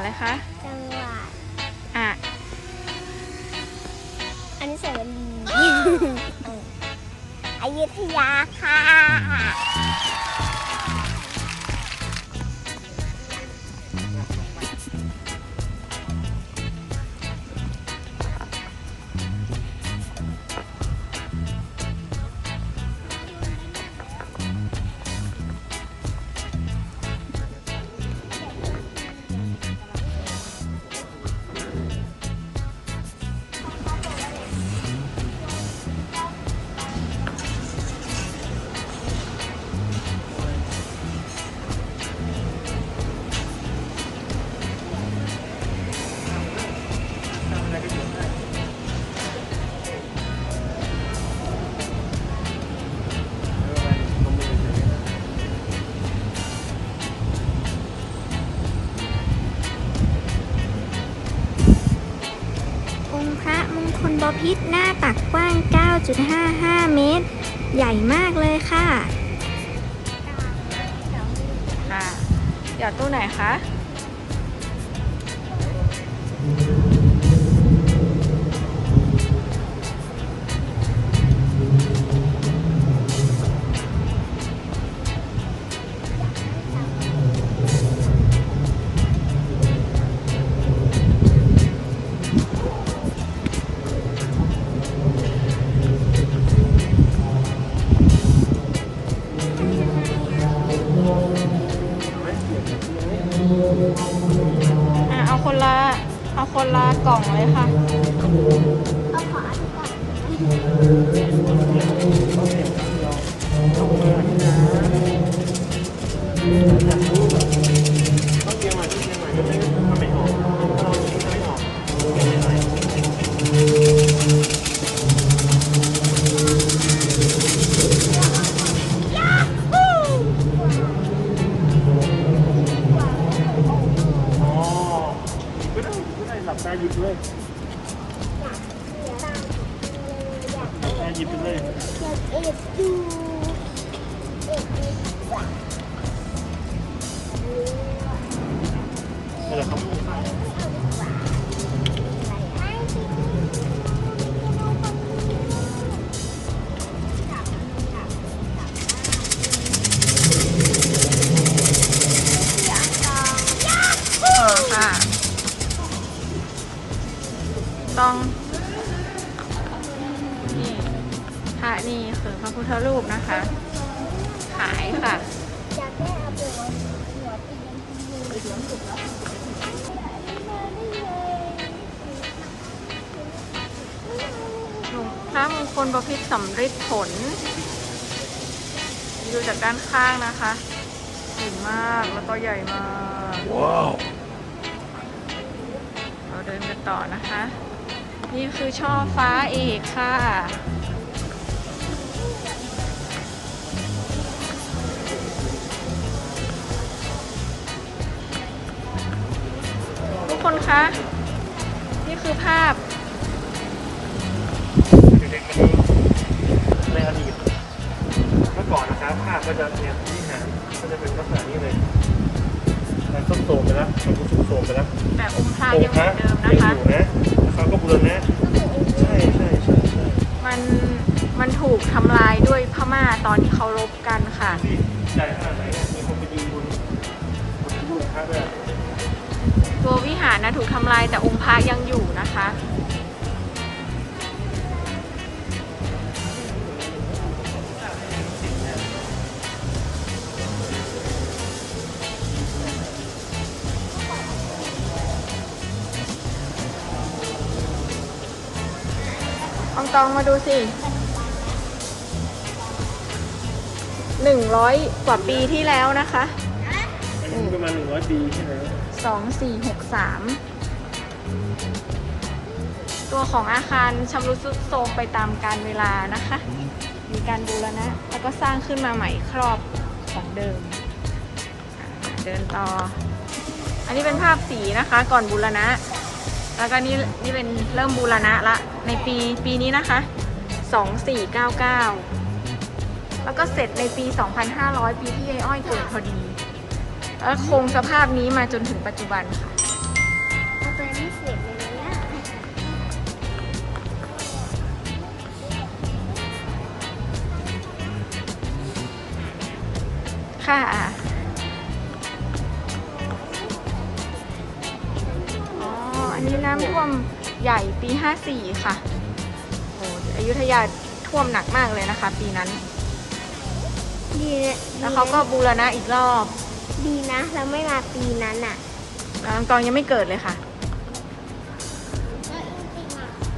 ดอะไรคะ จังหวัดอะ อันนี้สาวรีย์อยุธยาค่ะาตักกว้าง 9.55 เมตร ใหญ่มากเลยค่ะ ค่ะเดี๋ยวตู้ไหนคะ กล่องเลยค่ะเอาขออันก่อนอยาาหยิบเลยอยากตาหยิบไปเลย ต้องนี่พระนี่คือพระพุทธรูปนะคะ ขายค่ะอยากได้เอาไปไว้หัวเตียงที่อยู่หัวสุดแล้วมาได้เลยหลวงพระมงคลบพิตรสำริดผล ดูจากด้านข้างนะคะสูงมากแล้วก็ใหญ่มาก ว้าว เราเดินกันต่อนะคะ นี่คือช่อฟ้าเอกค่ะทุกคนคะ นี่คือภาพเด็กๆมาดูในอดีตเมื่อก่อนนะครับภาพก็จะเนี่ยที่หาก็จะเป็นลักษณะนี้เลย มันซุดโตมไปแล้วมันก็สุดโทรมไปแล้วแต่องค์พระองยังค์เหมืระอนเดิมนะยังคะอยู่นะเขาก็บูรณะใช่ใช่ใช่ใช่มันมันถูกทำลายด้วยพม่าตอนที่เขารบกันค่ะ ที่ใหญ่ขนาดไหนเนี่ยมีคนไปยืนบนบนรูปพระด้วยตัววิหารนะถูกทำลายแต่องค์พระยังอยู่นะคะ ตองมาดูสิหนึ่งร้อยกว่าปีที่แล้วนะคะอายุประมาณหนึ่งร้อยปีใช่ไหมสองสี่หกสามตัวของอาคารชำรุดทรุดโทรมไปตามกาลเวลานะคะ มีการบูรณะแล้วก็สร้างขึ้นมาใหม่ครอบของเดิมอ่าเดินต่อ อันนี้เป็นภาพสีนะคะ ก่อนบูรณะ แล้วก็นี่นี่เป็นเริ่มบูรณะละ ในปีปีนี้นะคะ 2499 แล้วก็เสร็จในปี 2500 ปีที่ยายอ้อยเกิดพอดี แล้วคงสภาพนี้มาจนถึงปัจจุบันค่ะเอาไปไม่เสร็จเลยนะค่ะ ใหญ่ปี 54 ค่ะโอ้อยุธยาท่วมหนักมากเลยนะคะ ปีนั้น ดีนะแล้วเขาก็บูรณะอีกรอบ ดีนะ เราไม่มาปีนั้นอะแล้วน้องตองยังไม่เกิดเลยค่ะ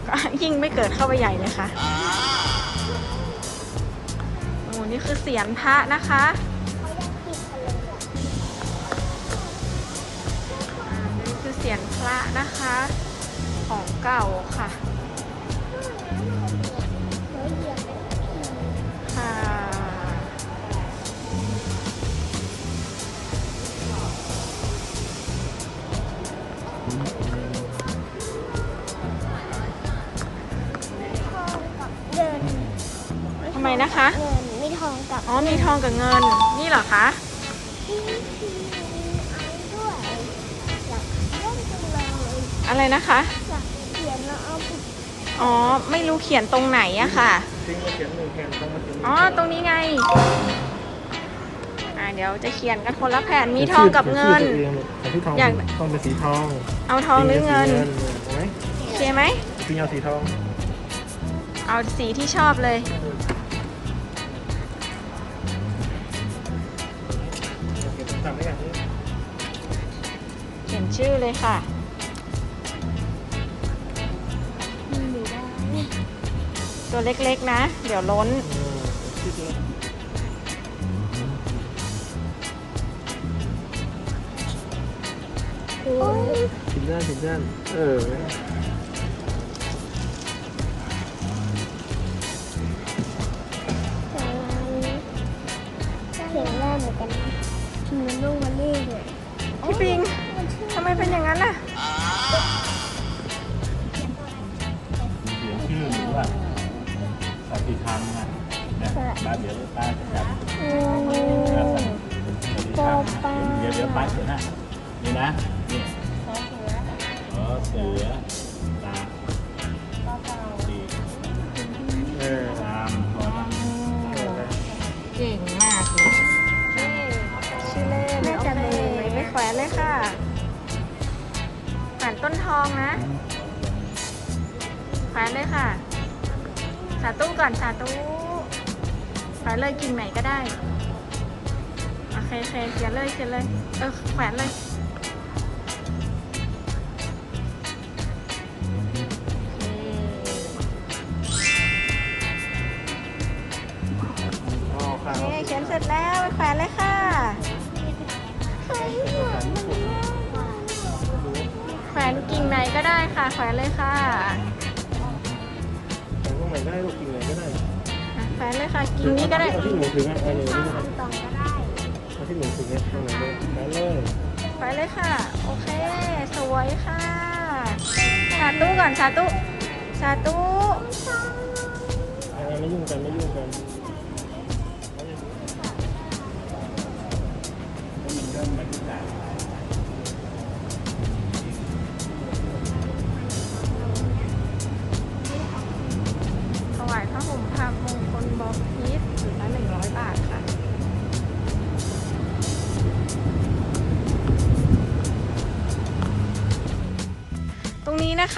ก็ยิ่งไม่เกิดเข้าไปใหญ่เลยค่ะโอ้นี่คือเสียนพระนะคะอ่านี่คือเสียนพระนะคะ ของเก่าค่ะ ค่ะเดินทำไมนะคะ เงินมีทองกับอ๋อมีทองกับเงิน นี่เหรอคะที่ที่ไอ้ด้วยอยากเล่นจังเลยอะไรนะคะ อ๋อ ไม่รู้เขียนตรงไหนอะค่ะ ทิ้งมาเขียนหนึ่งแผ่นต้องมาเขียนหนึ่งอ๋อ ตรงนี้ไง อ่าเดี๋ยวจะเขียนกันคนละแผ่น มีทองกับเงินแต่ที่ทองอยากทองเป็นสีทองเอาทองหรือเงินเอาไหมโอเคไหม พี่เอาสีทองเอาสีที่ชอบเลยเก็บสั่งได้อย่างนี้เขียนชื่อเลยค่ะ ตัวเล็กๆนะ เดี๋ยวล้นเออชื่อจริงโอ้ยผิดด้านผิดด้านเออ ปฏิธรรมนะนะป้าเดี๋ยวป้าจะจำอืนะมปฏิธรรมนะเดี๋ยวเดี๋ยวป้าเขียนนะนี่นะนี่ขอเสือตาสีเออตามขอตาเก่งมากเลยชื่อเล่นน่าจะเป็นโอเคไม่แขวนเลยค่ะแขวนต้นทองนะแขวนเลยค่ะ สาธุก่อนสาธุแขวนเลยกิ่งไหนก็ได้ โอเคโอเคเขียนเลยเขียนเลย เออแขวนเลย อ๋อครับโอเคเขียนเสร็จแล้วไปแขวนเลยค่ะ แขวนกิ่งไหนก็ได้ค่ะ แขวนเลยค่ะ ไหนได้ลูกกินไหนก็ได้อะแขวนเลยค่ะ กิ่งนี้ก็ได้เอาที่หนูถึงอะเอาเลยทานี่งนะอันตองก็ได้ เอาที่หนูถึงเนี่ยตรงไหนเลยไปเลยไปเลยค่ะ โอเค สวยค่ะ สาธุก่อน สาธุ สาธุอ่าไม่ยุ่งกันไม่ยุ่งกันถ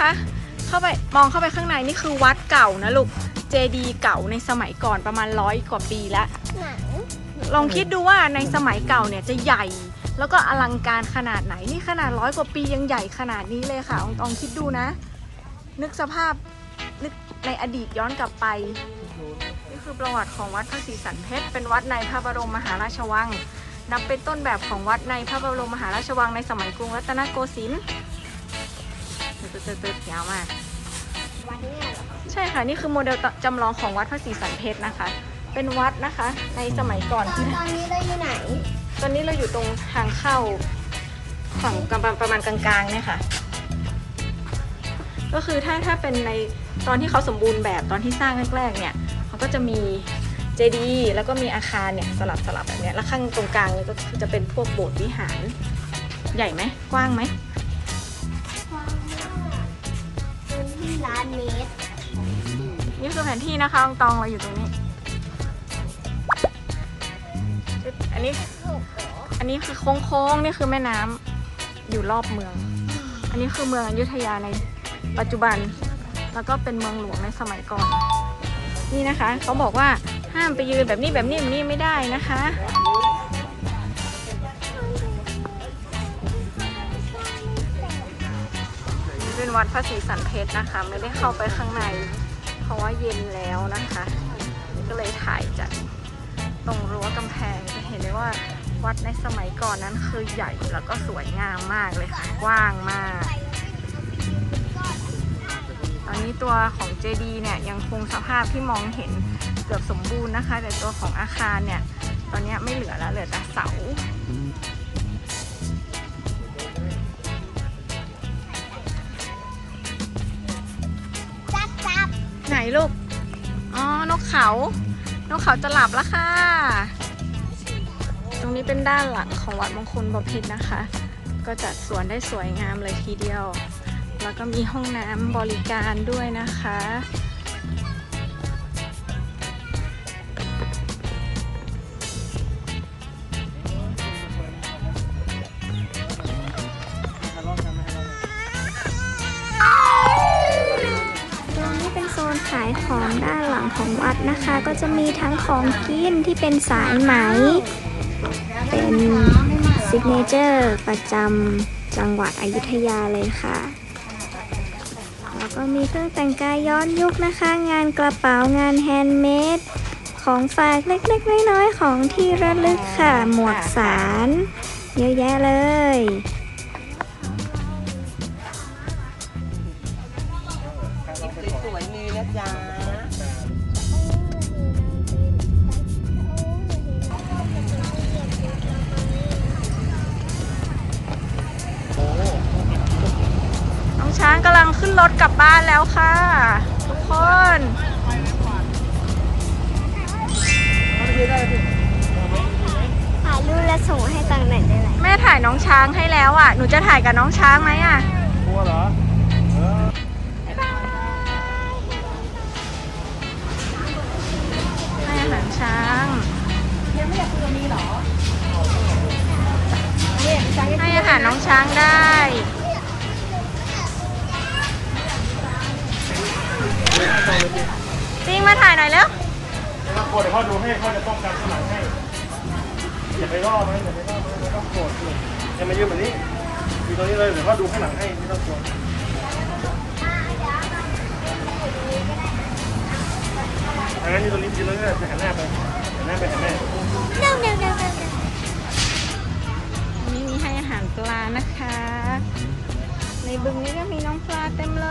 นี้นะคะ เข้าไปมองเข้าไปข้างในนี่คือวัดเก่านะลูก เจดีย์เก่าในสมัยก่อนประมาณร้อยกว่าปีแล้วหนังลองคิดดูว่าในสมัยเก่าเนี่ยจะใหญ่ แล้วก็อลังการขนาดไหน นี่ขนาดร้อยกว่าปียังใหญ่ขนาดนี้เลยค่ะลองลองคิดดูนะ นึกสภาพนึกในอดีตย้อนกลับไป นี่คือประวัติของวัดพระศรีสันเพชร เป็นวัดในพระบรมมหาราชวัง นับเป็นต้นแบบของวัดในพระบรมมหาราชวังในสมัยกรุงรัตนโกสินทร์ ตึ๊ดๆๆๆยาวมาก วันเนี้ยเหรอใช่ค่ะ นี่คือโมเดลจำลองของวัดพระศรีสันเพชรนะคะ เป็นวัดนะคะ ในสมัยก่อนตอนที่ตอนนี้เราอยู่ไหน ตอนนี้เราอยู่ตรงทางเข้าฝั่งประมาณประมาณกลางๆเนี่ยค่ะ ก็คือถ้าถ้าเป็นในตอนที่เขาสมบูรณ์แบบตอนที่สร้างแรกๆเนี่ยเขาก็จะมีเจดีย์แล้วก็มีอาคารเนี่ยสลับสลับแบบเนี้ยแล้วข้างตรงกลางเนี่ยก็คือจะเป็นพวกโบสถ์วิหาร ใหญ่ไหมกว้างไหมความ นที่ล้านเมตร นี่คือแผนที่นะคะองตองเราอยู่ตรงนี้ อันนี้ อันนี้คือโค้งๆ นี่คือแม่น้ำอยู่รอบเมือง อันนี้คือเมืองอยุธยาในปัจจุบัน แล้วก็เป็นเมืองหลวงในสมัยก่อน นี่นะคะ เขาบอกว่าห้ามไปยืนแบบนี้แบบนี้แบบนี้ไม่ได้นะคะ วัดพระศรีสันเพชรนะคะ ไม่ได้เข้าไปข้างใน เพราะว่าเย็นแล้วนะคะ ก็เลยถ่ายจากตรงรั้วกำแพงจะเห็นได้ว่าวัดในสมัยก่อนนั้นคือใหญ่แล้วก็สวยงามมากเลยค่ะ กว้างมาก ตอนนี้ตัวของเจดีเนี่ยยังคงสภาพที่มองเห็นเกือบสมบูรณ์นะคะ แต่ตัวของอาคารเนี่ย ตอนนี้ไม่เหลือแล้วเหลือแต่เสา ลูก อ๋อ นกเขา นกเขาจะหลับแล้วค่ะ ตรงนี้เป็นด้านหลังของวัดมงคลบพิตรนะคะ ก็จัดสวนได้สวยงามเลยทีเดียว แล้วก็มีห้องน้ำบริการด้วยนะคะายของด้านหลังของวัดนะคะ ก็จะมีทั้งของกินที่เป็นสายไหม เป็นซิกเนเจอร์ประจำจังหวัดอยุธยาเลยค่ะ แล้วก็มีเครื่องแต่งกายย้อนยุคนะคะ งานกระเป๋างานแฮนด์เมดของฝากเล็กๆ น้อยๆ ของที่ระลึกค่ะ หมวกสาร เยอะแยะเลย จ๊ะน้องช้างกำลังขึ้นรถกลับบ้านแล้วค่ะ ทุกคนถ่ายรูปและส่งให้ตังหน่อยได้ไหมแม่ถ่ายน้องช้างให้แล้วอะ หนูจะถ่ายกับน้องช้างไหมอะ กลัวเหรอเอ ให้อาหารน้องช้างได้ จริงมาถ่ายหน่อยเร็วไม่ต้องกลัวเดี๋ยวพ่อดูให้พ่อจะป้องกันข้างหลังให้ อย่าไปล่อมันอย่าไปล่อมันไม่ต้องโกรธสิอย่ามายืนแบบนี้อยู่ตรงนี้เลยเดี๋ยวพ่อดูข้างหลังให้ไม่ต้องกลัวอันนั้นอยู่ตรงนี้ยืนเลยจะหันหน้าไปหันหน้าไปหาแม่เร็วเร็วเร็วเร็วอันนี้มีให้อาหารปลานะคะ ในบึงนี้ก็มีน้องปลาเต็มเล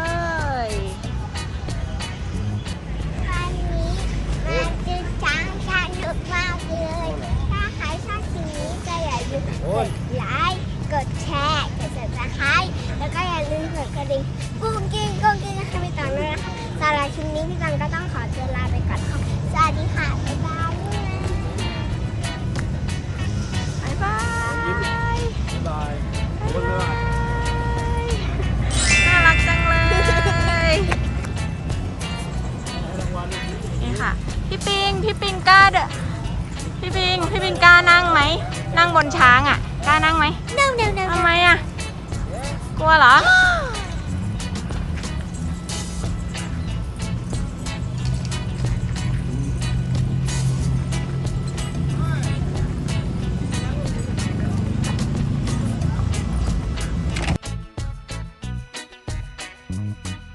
ย พี่ปิง พี่ปิงกล้าเดอะพี่ปิง พี่ปิงกล้านั่งไหม นั่งบนช้างอะ กล้านั่งไหมเร็วเร็วเร็วทำไมอะ กลัวเหรอเ